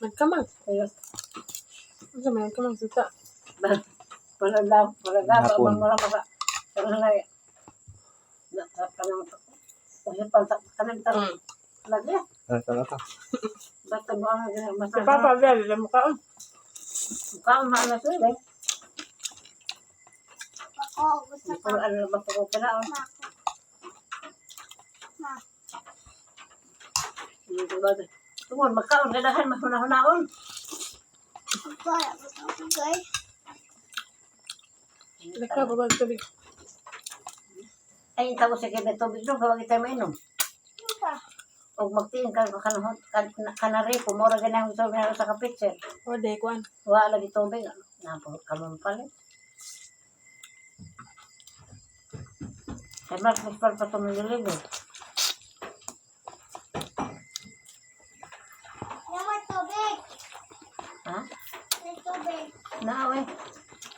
Nagkamang. Kaya, Ano sa may nagkamang suta? wala daw, wala daw, Hapon. abang wala maka, wala na, na, kanang, kasi pantak, kanang, kanang, Mm. lagi, Ah, tala ka. basta mo ang, basta, Si Papa, dali lang mo ka. oh. kaon na na sila, eh. Ako, gusto Hindi ko. ko ano ba ko pala, oh. Hindi ko ba, Tungkol, magkaon, gadahan, mahuna-hunaon. Gusto ko, guys. Nagka, babag tubig. Ay, tapos sa kaya tubig doon, kawag tayo mainom. Ano? O magtiin ka, kanahon, kan, kanari, kumura ganyan gusto na sa kapitser. O, de, kuan. Wala lagi tubig. Napo, kamang pala. Ay, mas mas pa ito tubig. Ha? May tubig. Naawe.